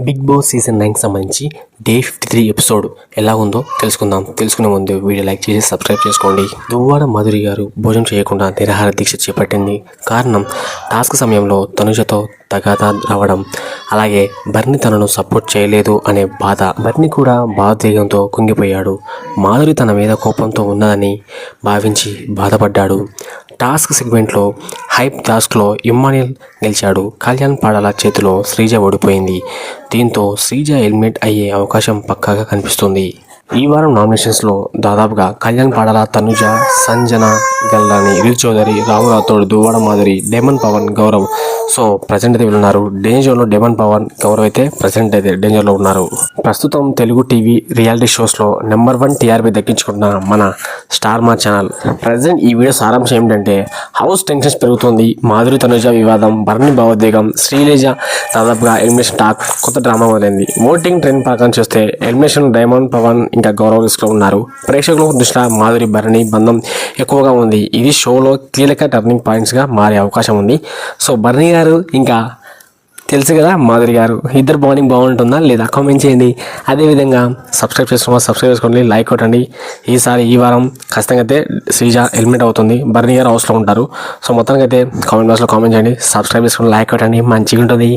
Big boss season నైన్కి సంబంధించి day fifty three episode ఎలా ఉందో తెలుసుకుందాం. తెలుసుకునే ముందు వీడియో లైక్ చేసి సబ్స్క్రైబ్ చేసుకోండి. దువ్వాడ మధురి గారు భోజనం చేయకుండా నిరాహార దీక్ష చేపట్టింది. కారణం టాస్క్ సమయంలో తనుజతో తగాదా రావడం. అలాగే బర్ని తనను సపోర్ట్ చేయలేదు అనే బాధ బర్ని కూడా భావోద్వేగంతో కుంగిపోయాడు. మాధురి తన మీద కోపంతో ఉన్నదని భావించి బాధపడ్డాడు. టాస్క్ సెగ్మెంట్లో హైప్ టాస్క్లో ఇమ్మానియల్ గెలిచాడు. కళ్యాణ్ పాడాల చేతిలో శ్రీజ ఓడిపోయింది. దీంతో శ్రీజ హెల్మెట్ అయ్యే అవకాశం పక్కాగా కనిపిస్తుంది. ఈ వారం నామినేషన్స్లో దాదాపుగా Kalyan Padala Tanuja Sanjana గల్లాని reel Chowdary Rao Rathod Duvvada Madhuri Demon Pavan Gaurav so present అయితే వీళ్ళున్నారు. డేంజర్లో డేమన్ పవన్ గౌరవ్ అయితే ప్రజెంట్ అయితే డేంజర్లో ఉన్నారు. ప్రస్తుతం తెలుగు టీవీ రియాలిటీ షోస్లో నెంబర్ వన్ టీఆర్పీ దక్కించుకున్న మన స్టార్ మా ఛానల్ ప్రజెంట్ ఈ వీడియో సారాంశం ఏమిటంటే హౌస్ టెన్షన్స్ పెరుగుతుంది. మాధురి తనుజ వివాదం భరణి భావోద్వేగం శ్రీలేజ దాదాపుగా ఎలిమినేషన్ టాక్ కొత్త డ్రామా మొదలైంది. ఓటింగ్ ట్రెండ్ ప్రకారం చూస్తే ఎలిమినేషన్ డైమండ్ పవన్ ఇంకా గౌరవ్ లిస్ట్లో ఉన్నారు. ప్రేక్షకుల దృష్ట్యా మాధురి భరణి బంధం ఎక్కువగా ఉంది. ఇది షోలో కీలక టర్నింగ్ పాయింట్స్గా మారే అవకాశం ఉంది. సో భరణి గారు ఇంకా తెలుసు కదా మాధురి గారు ఇద్దరు బాండింగ్ బాగుంటుందా లేదా? కామెంట్ చేయండి. అదేవిధంగా సబ్స్క్రైబ్ చేసుకున్న సబ్స్క్రైబ్ చేసుకోండి లైక్ కొట్టండి. ఈసారి ఈ వారం ఖచ్చితంగా అయితే శ్రీజ హెల్మెట్ అవుతుంది. బర్నీ గారు హౌస్లో ఉంటారు. సో మొత్తానికి అయితే కామెంట్ బాక్స్లో కామెంట్ చేయండి సబ్స్క్రైబ్ చేసుకుని లైక్ కొట్టండి. మంచిగా ఉంటుంది